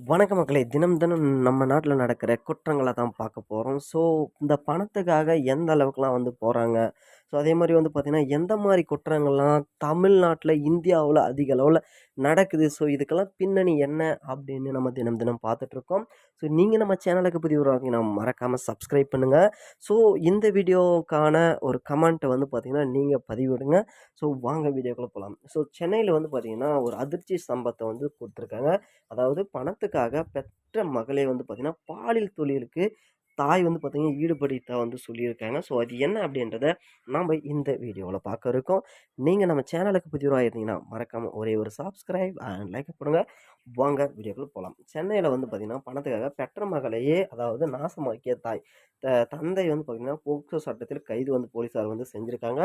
வணக்க மக்களே. தினம் தினம் நம்ம நாட்டில் நடக்கிற குற்றங்களை தான் பார்க்க போகிறோம் ஸோ இந்த பணத்துக்காக எந்த அளவுக்குலாம் வந்து போகிறாங்க ஸோ அதே மாதிரி வந்து பார்த்திங்கன்னா எந்த மாதிரி குற்றங்கள்லாம் தமிழ்நாட்டில் இந்தியாவில் அதிக அளவில் நடக்குது? ஸோ இதுக்கெல்லாம் பின்னணி என்ன? அப்படின்னு நம்ம தினம் தினம் பார்த்துட்ருக்கோம். ஸோ நீங்கள் நம்ம சேனலுக்கு புதிய பார்த்தீங்கன்னா மறக்காமல் சப்ஸ்கிரைப் பண்ணுங்கள் ஸோ இந்த வீடியோவுக்கான ஒரு கமெண்ட்டை வந்து பார்த்திங்கன்னா நீங்கள் பதிவிடுங்க. ஸோ வாங்க வீடியோக்குள்ளே போகலாம் ஸோ சென்னையில் வந்து பார்த்திங்கன்னா ஒரு அதிர்ச்சி சம்பத்தை வந்து கொடுத்துருக்காங்க. அதாவது பணத்துக்காக பெற்ற மகளே வந்து பார்த்திங்கன்னா பாலியல் தொழிலுக்கு தாய் வந்து பார்த்திங்கன்னா ஈடுபடுத்த வந்து சொல்லியிருக்காங்க. ஸோ அது என்ன அப்படின்றத நாம் இந்த வீடியோவில் பார்க்க இருக்கோம். நீங்கள் நம்ம சேனலுக்கு புதிராக இருந்தீங்கன்னா மறக்காமல் ஒரே ஒரு சப்ஸ்கிரைப் அண்ட் லைக் பண்ணுங்கள் வாங்க வீடியோக்குள்ளே போகலாம் சென்னையில் வந்து பார்த்திங்கன்னா பணத்துக்காக பெற்ற மகளையே அதாவது நாசமாக்கிய தாய் த தந்தை வந்து பார்த்திங்கன்னா போக்சோ சட்டத்தில் கைது வந்து போலீஸார் வந்து செஞ்சுருக்காங்க.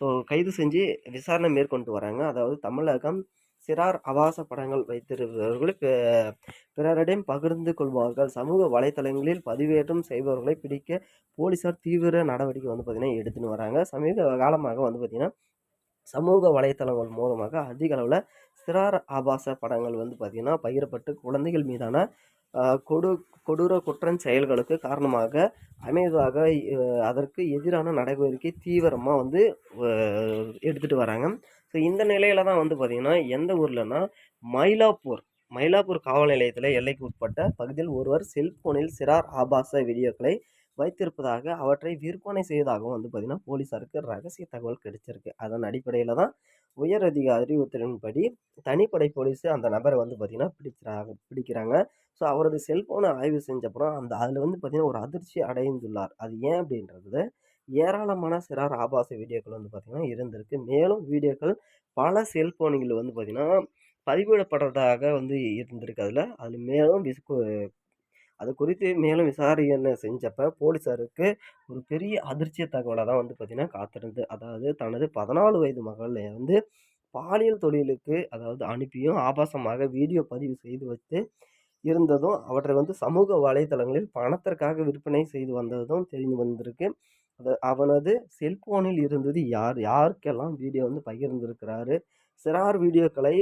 ஸோ கைது செஞ்சு விசாரணை மேற்கொண்டு வராங்க. அதாவது தமிழகம் சிறார் ஆபாச படங்கள் வைத்திருப்பவர்கள் பிறரிடம் பகிர்ந்து கொள்வார்கள். சமூக வலைத்தளங்களில் பதிவேற்றம் செய்பவர்களை பிடிக்க போலீஸார் தீவிர நடவடிக்கை வந்து பார்த்திங்கன்னா எடுத்துன்னு வராங்க. சமீப காலமாக வந்து பார்த்திங்கன்னா சமூக வலைத்தளங்கள் மூலமாக அதிக அளவில் சிறார் ஆபாச படங்கள் வந்து பார்த்திங்கன்னா பகிரப்பட்டு குழந்தைகள் மீதான கொடு கொடூர குற்றம் செயல்களுக்கு காரணமாக அமைதாக அதற்கு எதிரான நடவடிக்கை தீவிரமாக வந்து எடுத்துகிட்டு வராங்க. ஸோ இந்த நிலையில் தான் வந்து பார்த்திங்கன்னா எந்த ஊர்லன்னா மயிலாப்பூர் மயிலாப்பூர் காவல் நிலையத்தில் எல்லைக்கு உட்பட்ட பகுதியில் ஒருவர் செல்போனில் சிறார் ஆபாச வீடியோக்களை வைத்திருப்பதாக அவற்றை விற்பனை செய்வதாகவும் வந்து பார்த்திங்கன்னா போலீஸாருக்கு ரகசிய தகவல் கிடைச்சிருக்கு. அதன் அடிப்படையில் தான் உயர் அதிகாரி உத்தரவின்படி தனிப்படை போலீஸு அந்த நபரை வந்து பார்த்திங்கன்னா பிடிக்கிறாங்க பிடிக்கிறாங்க. ஸோ அவரது செல்ஃபோனை ஆய்வு செஞ்சப்புறம் அந்த அதில் வந்து பார்த்திங்கன்னா ஒரு அதிர்ச்சி அடைந்துள்ளார். அது ஏன் அப்படின்றது ஏராளமான சிறார் ஆபாச வீடியோக்கள் வந்து பார்த்திங்கன்னா இருந்திருக்கு. மேலும் வீடியோக்கள் பல செல்ஃபோன்களில் வந்து பார்த்திங்கன்னா பதிவிடப்படுறதாக வந்து இருந்திருக்கு அதில். அதில் மேலும் விஸ்கு அது குறித்து மேலும் விசாரணை செஞ்சப்போ போலீஸாருக்கு ஒரு பெரிய அதிர்ச்சிய தகவலாக தான் வந்து பார்த்திங்கன்னா காத்திருந்து அதாவது தனது பதினாலு வயது மகளை வந்து பாலியல் தொழிலுக்கு அதாவது அனுப்பியும் ஆபாசமாக வீடியோ பதிவு செய்து வைத்து இருந்ததும் அவற்றை வந்து சமூக வலைதளங்களில் பணத்திற்காக விற்பனை செய்து வந்ததும் தெரிந்து வந்திருக்கு. அது அவனது செல்போனில் இருந்தது யார் யாருக்கெல்லாம் வீடியோ வந்து பகிர்ந்திருக்கிறாரு சிறார் வீடியோக்களை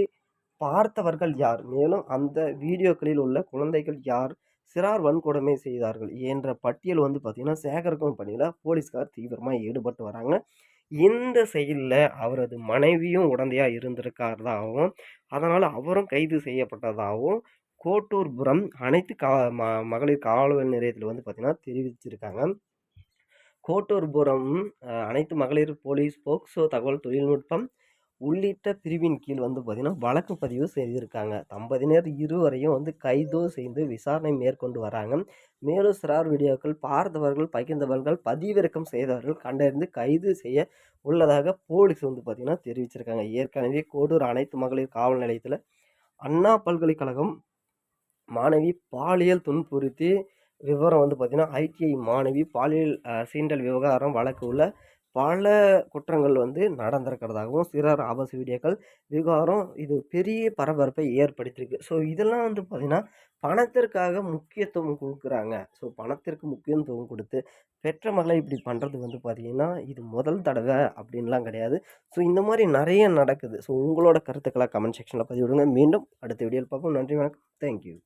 பார்த்தவர்கள் யார் மேலும் அந்த வீடியோக்களில் உள்ள குழந்தைகள் யார் சிறார் வன்கொடுமை செய்தார்கள் என்ற பட்டியல் வந்து பார்த்திங்கன்னா சேகரிக்கும் பணியில் போலீஸ்கார் தீவிரமாக ஈடுபட்டு வராங்க. இந்த செயலில் அவரது மனைவியும் உடந்தையாக இருந்திருக்காரதாகவும் அதனால் அவரும் கைது செய்யப்பட்டதாகவும் கோட்டூர்புரம் அனைத்து கா ம மகளிர் காவல் நிலையத்தில் வந்து பார்த்திங்கன்னா தெரிவிச்சிருக்காங்க. கோட்டூர்புரம் அனைத்து மகளிர் போலீஸ் போக்சோ தகவல் தொழில்நுட்பம் உள்ளிட்ட பிரிவின் கீழ் வந்து பார்த்திங்கன்னா வழக்கு பதிவு செய்திருக்காங்க. தம்பதியினர் இருவரையும் வந்து கைதோ செய்து விசாரணை மேற்கொண்டு வராங்க. மேலும் சிறார் வீடியோக்கள் பார்த்தவர்கள் பகிர்ந்தவர்கள் பதிவிறக்கம் செய்தவர்கள் கண்டறிந்து கைது செய்ய உள்ளதாக போலீஸ் வந்து பார்த்திங்கன்னா தெரிவிச்சிருக்காங்க. ஏற்கனவே கோடூர் அனைத்து மகளிர் காவல் நிலையத்தில் அண்ணா பல்கலைக்கழகம் மாணவி பாலியல் துன்புறுத்தி விவரம் வந்து பார்த்திங்கன்னா ஐடிஐ மாணவி பாலியல் சீண்டல் விவகாரம் வழக்கு உள்ள பல குற்றங்கள் வந்து நடந்திருக்கிறதாகவும் சிறார் ஆபாச வீடியோக்கள் விவகாரம் இது பெரிய பரபரப்பை ஏற்படுத்தியிருக்கு. ஸோ இதெல்லாம் வந்து பார்த்திங்கன்னா பணத்திற்காக முக்கியத்துவம் கொடுக்குறாங்க. ஸோ பணத்திற்கு முக்கியத்துவம் கொடுத்து பெற்ற மகளை இப்படி பண்ணுறது வந்து பார்த்திங்கன்னா இது முதல் தடவை அப்படின்லாம் கிடையாது. ஸோ இந்த மாதிரி நிறைய நடக்குது. ஸோ உங்களோட கருத்துக்களை கமெண்ட் செக்ஷனில் பதிவிடுங்க. மீண்டும் அடுத்த வீடியோவில் பார்ப்போம். நன்றி வணக்கம். தேங்க்யூ